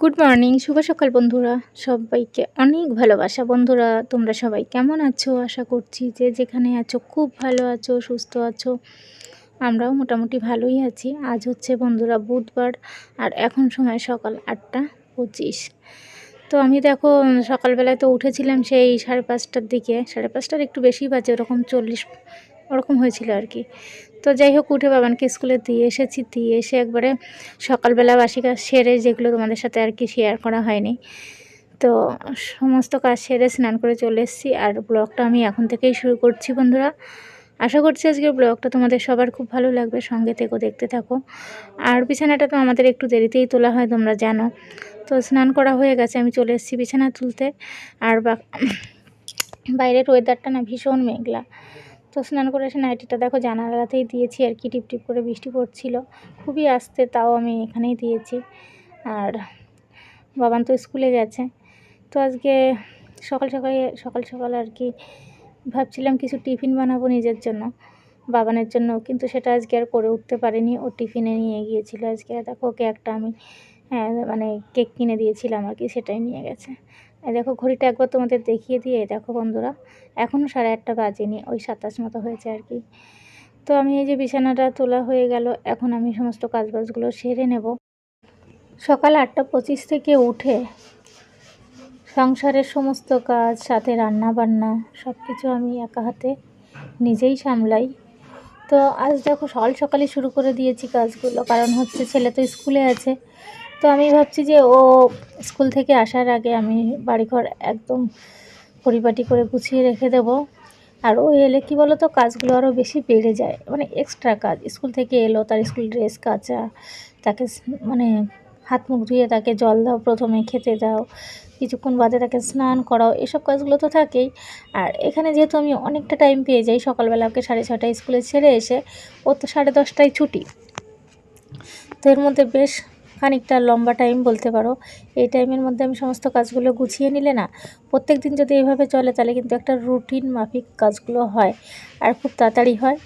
Good morning, শুভ সকাল বন্ধুরা। সবাইকে অনেক ভালোবাসা বন্ধুরা, তোমরা সবাই কেমন আছো? আশা করছি যে যেখানে আছো খুব ভালো আছো, সুস্থ আছো। আমরাও মোটামুটি ভালোই আছি। আজ হচ্ছে বন্ধুরা বুধবার, আর এখন সময় সকাল আটটা পঁচিশ। তো আমি দেখো, সকালবেলায় তো উঠেছিলাম সেই সাড়ে পাঁচটার দিকে, সাড়ে পাঁচটার একটু বেশি বাজে, ওরকম চল্লিশ, ওরকম হয়েছিল আর কি। তো যাই হোক, উঠে বাবানকে স্কুলে দিয়ে এসেছি, দিয়ে এসে একবারে সকালবেলা বাসি কাজ সেরে যেগুলো তোমাদের সাথে আর কি শেয়ার করা হয়নি, তো সমস্ত কাজ সেরে স্নান করে চলে এসেছি। আর ব্লগটা আমি এখন থেকেই শুরু করছি বন্ধুরা। আশা করছি আজকের ব্লগটা তোমাদের সবার খুব ভালো লাগবে, সঙ্গে থেকেও দেখতে থাকো। আর বিছানাটা তো আমাদের একটু দেরিতেই তোলা হয়, তোমরা জানো। তো স্নান করা হয়ে গেছে, আমি চলে এসেছি বিছানা তুলতে। আর বাইরের ওয়েদারটা না ভীষণ মেঘলা। তো স্নান করে এসে নাইটিটা দেখো জানালাতেই দিয়েছি আর কি, টিপটিপ করে বৃষ্টি পড়ছিল। খুবই আস্তে তাও আমি এখানেই দিয়েছি। আর বাবান তো স্কুলে গেছে। তো আজকে সকাল সকালে, সকাল সকাল আর কি ভাবছিলাম কিছু টিফিন বানাবো নিজের জন্য, বাবানের জন্য। কিন্তু সেটা আজকে আর করে উঠতে পারিনি। ও টিফিনে নিয়ে গিয়েছিল আজকে। দেখো ওকে একটা আমি হ্যাঁ মানে কেক কিনে দিয়েছিলাম আর কি, সেটাই নিয়ে গেছে। দেখো, ঘড়িটা একবার তোমাদের দেখিয়ে দিয়ে দেখো বন্ধুরা এখনও সাড়ে আটটা বাজেনি, ওই সাতাশ মতো হয়েছে আর কি। তো আমি এই যে বিছানাটা তোলা হয়ে গেল, এখন আমি সমস্ত কাজবাজগুলো সেরে নেব। সকাল আটটা পঁচিশ থেকে উঠে সংসারের সমস্ত কাজ, সাথে রান্না বান্না সব কিছু আমি একা হাতে নিজেই সামলাই। তো আজ দেখো, সকাল সকালে শুরু করে দিয়েছি কাজগুলো, কারণ হচ্ছে ছেলে তো স্কুলে আছে তো আমি ভাবছি যে ও স্কুল থেকে আসার আগে আমি বাড়িঘর একদম পরিপাটি করে গুছিয়ে রেখে দেবো। আর ও এলে কী বলো তো কাজগুলো আরও বেশি বেড়ে যায়। মানে এক্সট্রা কাজ। স্কুল থেকে এলো, তার স্কুল ড্রেস কাচা, তাকে মানে হাত মুখ ধুয়ে তাকে জল দাও প্রথমে, খেতে দাও, কিছুক্ষণ বাদে তাকে স্নান করাও, এসব কাজগুলো তো থাকেই। আর এখানে যেহেতু আমি অনেকটা টাইম পেয়ে যাই, সকালবেলা ওকে সাড়ে ছটায় স্কুলে ছেড়ে এসে, ও তো সাড়ে দশটায় ছুটি। তো এর মধ্যে বেশ খানিকটা লম্বা টাইম বলতে পারো। এই টাইমের মধ্যে আমি সমস্ত কাজগুলো গুছিয়ে নিলে না প্রত্যেক দিন যদি এইভাবে চলে তাহলে কিন্তু একটা রুটিন মাফিক কাজগুলো হয় আর খুব তাড়াতাড়ি হয়।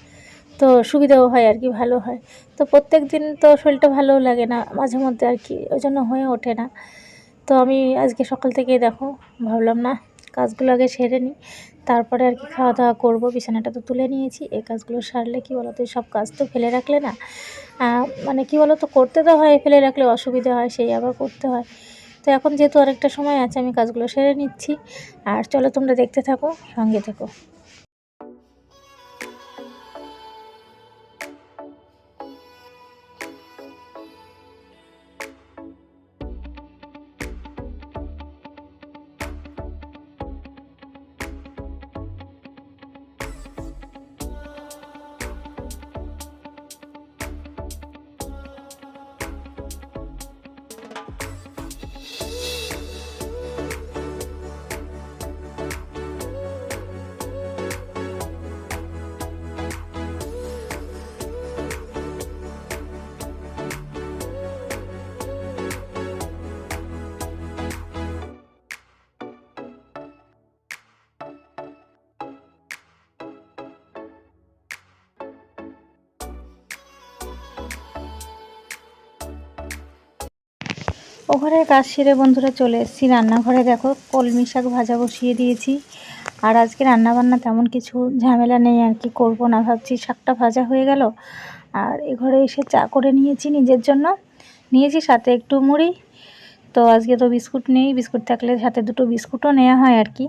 তো সুবিধাও হয় আর কি, ভালো হয়। তো প্রত্যেক দিন তো শরীরটা ভালোও লাগে না মাঝে মধ্যে আর কি, ওই জন্য হয়ে ওঠে না। তো আমি আজকে সকাল থেকে দেখো, ভাবলাম না কাজগুলো আগে সেরে নিই। তারপরে আর কি খাওয়া দাওয়া করব। বিছানাটা তো তুলে নিয়েছি। এই কাজগুলো সারলে কি বলো সব কাজ তো ফেলে রাখলে না মানে কি বলো তো, করতে তো হয়, ফেলে রাখলে অসুবিধা হয়, সেই আবার করতে হয়। তো এখন যেহেতু অনেকটা সময় আছে, আমি কাজগুলো সেরে নিচ্ছি। আর চলো তোমরা দেখতে থাকো, সঙ্গে থেকো। ওঘরের কাজ সেরে বন্ধুরা চলে এসেছি রান্নাঘরে। দেখো কলমি শাক ভাজা বসিয়ে দিয়েছি। আর আজকে রান্নাবান্না তেমন কিছু ঝামেলা নেই, আর কি করব না ভাবছি। শাকটা ভাজা হয়ে গেল। আর এ ঘরে এসে চা করে নিয়েছি নিজের জন্য। নিয়েছি সাথে একটু মুড়ি। তো আজকে তো বিস্কুট নেই। বিস্কুট থাকলে সাথে দুটো বিস্কুটও নেওয়া হয় আর কি।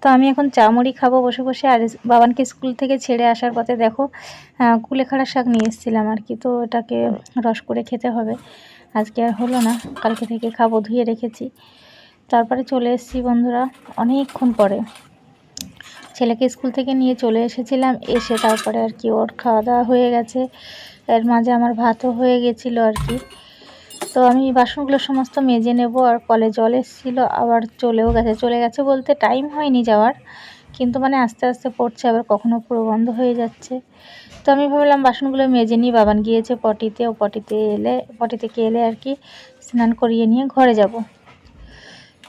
তো আমি এখন চা মুড়ি খাব বসে বসে। আর বাবানকে স্কুল থেকে ছেড়ে আসার পথে দেখো কুলেখাড়া শাক নিয়ে এসেছিলাম আর কি। তো এটাকে রস করে খেতে হবে। আজকে আর হলো না, কালকে থেকে খাব, ধুয়ে রেখেছি। তারপরে চলে এসেছি বন্ধুরা অনেকক্ষণ পরে। ছেলেকে স্কুল থেকে নিয়ে চলে এসেছিলাম, এসে তারপরে আর কি ওর খাওয়া দাওয়া হয়ে গেছে। এর মাঝে আমার ভাতও হয়ে গেছিল আর কি। তো আমি বাসনগুলো সমস্ত মেজে নেব, আর কলে জল এসেছিল, আবার চলেও গেছে। চলে গেছে বলতে টাইম হয়নি যাওয়ার। কিন্তু মানে আস্তে আস্তে পড়ছে, আবার কখনও পুরো বন্ধ হয়ে যাচ্ছে। তো আমি ভাবলাম বাসনগুলো মেজে নিয়ে বাবান গিয়েছে পটিতে, ও পটিতে এলে পটি থেকে এলে আর কি, স্নান করিয়ে নিয়ে ঘরে যাব।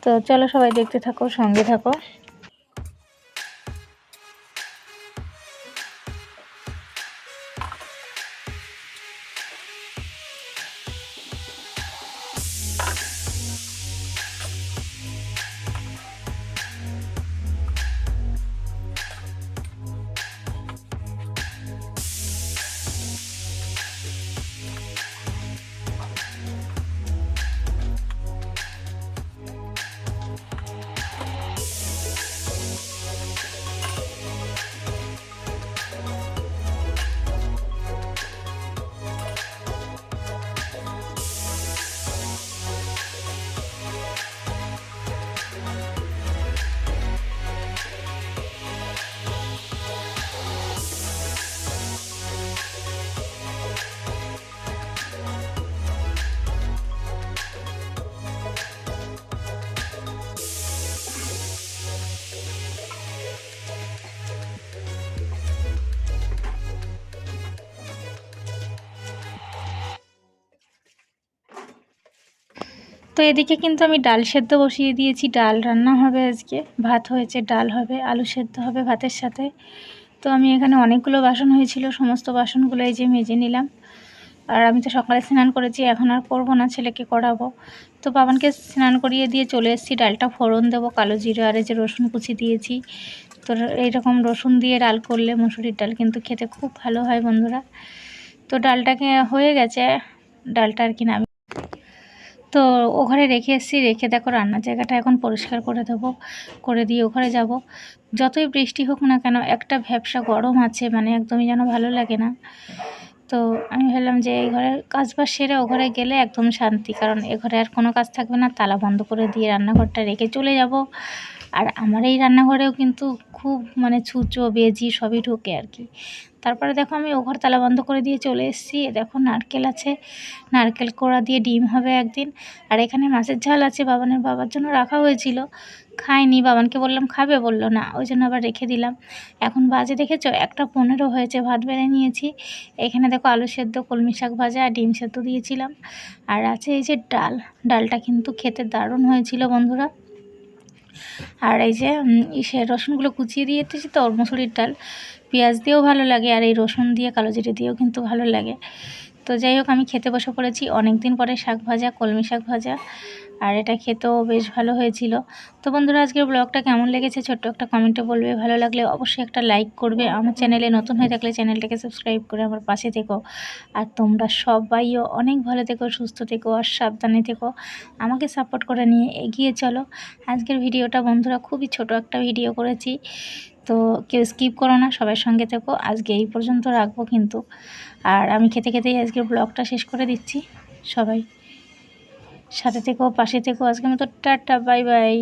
তো চলো সবাই দেখতে থাকো, সঙ্গে থাকো। তো এদিকে কিন্তু আমি ডাল সেদ্ধ বসিয়ে দিয়েছি। ডাল রান্না হবে আজকে। ভাত হয়েছে, ডাল হবে, আলু সেদ্ধ হবে ভাতের সাথে। তো আমি এখানে অনেকগুলো বাসন হয়েছিল, সমস্ত বাসনগুলো এই যে মেজে নিলাম। আর আমি তো সকালে স্নান করেছি, এখন আর করব না, ছেলেকে করাবো। তো বাবানকে স্নান করিয়ে দিয়ে চলে এসেছি, ডালটা ফোড়ন দেবো, কালো জিরে আর এই যে রসুন কুচি দিয়েছি। তো এইরকম রসুন দিয়ে ডাল করলে মুসুরির ডাল কিন্তু খেতে খুব ভালো হয় বন্ধুরা। তো ডালটাকে হয়ে গেছে, ডালটা আর কি নামি তো ওখানে রেখে এসেছি, রেখে দেখো রান্নার জায়গাটা এখন পরিষ্কার করে দেবো, করে দিয়ে ওখানে যাব। যতই বৃষ্টি হোক না কেন, একটা ভ্যাবসা গরম আছে মানে একদমই যেন ভালো লাগে না। তো আমি ভাবলাম যে এই ঘরের কাজ বাজ সেরে ও ঘরে গেলে একদম শান্তি, কারণ এ ঘরে আর কোনো কাজ থাকবে না, তালা বন্ধ করে দিয়ে রান্নাঘরটা রেখে চলে যাব। আর আমার এই রান্নাঘরেও কিন্তু খুব মানে ছুঁচো, বেজি সবই ঢোকে আর কি। তারপরে দেখো আমি ও ঘর তালা বন্ধ করে দিয়ে চলে এসেছি। দেখো নারকেল আছে। নারকেল কোড়া দিয়ে ডিম হবে একদিন। আর এখানে মাছের ঝাল আছে, বাবানের বাবার জন্য রাখা হয়েছিল। খায়নি, বাবানকে বললাম খাবে, বলল না। ওই জন্য আবার রেখে দিলাম। এখন বাজে দেখেছ? একটা পনেরো হয়েছে, ভাত বেড়ে নিয়েছি। এখানে দেখো আলু সেদ্ধ, কলমি শাক ভাজা আর ডিম সেদ্ধ দিয়েছিলাম। আর আছে এই যে ডাল। ডালটা কিন্তু খেতে দারুণ হয়েছিল বন্ধুরা। আর এই যে ইসে রসুনগুলো কুচিয়ে দিয়েছি তো মুসুরির ডাল। পেঁয়াজ দিয়েও ভালো লাগে আর এই রসুন দিয়ে কালো জিরে দিয়েও কিন্তু ভালো লাগে। তো যাই হোক, আমি খেতে বসে পড়েছি। অনেক দিন পরে শাক ভাজা, কলমি শাক ভাজা, আর এটা খেতেও বেশ ভালো হয়েছিল। তো বন্ধুরা, আজকের ব্লগটা কেমন লেগেছে ছোট্ট একটা কমেন্টে বলবে। ভালো লাগলে অবশ্যই একটা লাইক করবে। আমার চ্যানেলে নতুন হয়ে থাকলে চ্যানেলটাকে সাবস্ক্রাইব করে আমার পাশে থেকো। আর তোমরা সবাইও অনেক ভালো থেকো, সুস্থ থেকো আর সাবধানে থেকো। আমাকে সাপোর্ট করে নিয়ে এগিয়ে চলো। আজকের ভিডিওটা বন্ধুরা খুবই ছোট একটা ভিডিও করেছি। তো কেউ স্কিপ করো না সবার সঙ্গে থেকো। আজকে এই পর্যন্ত রাখব কিন্তু। আর আমি খেতে খেতেই আজকে ব্লগটা শেষ করে দিচ্ছি। সবাই সাথে থেকো, পাশে থেকো। আজকের মতো টাটা বাই বাই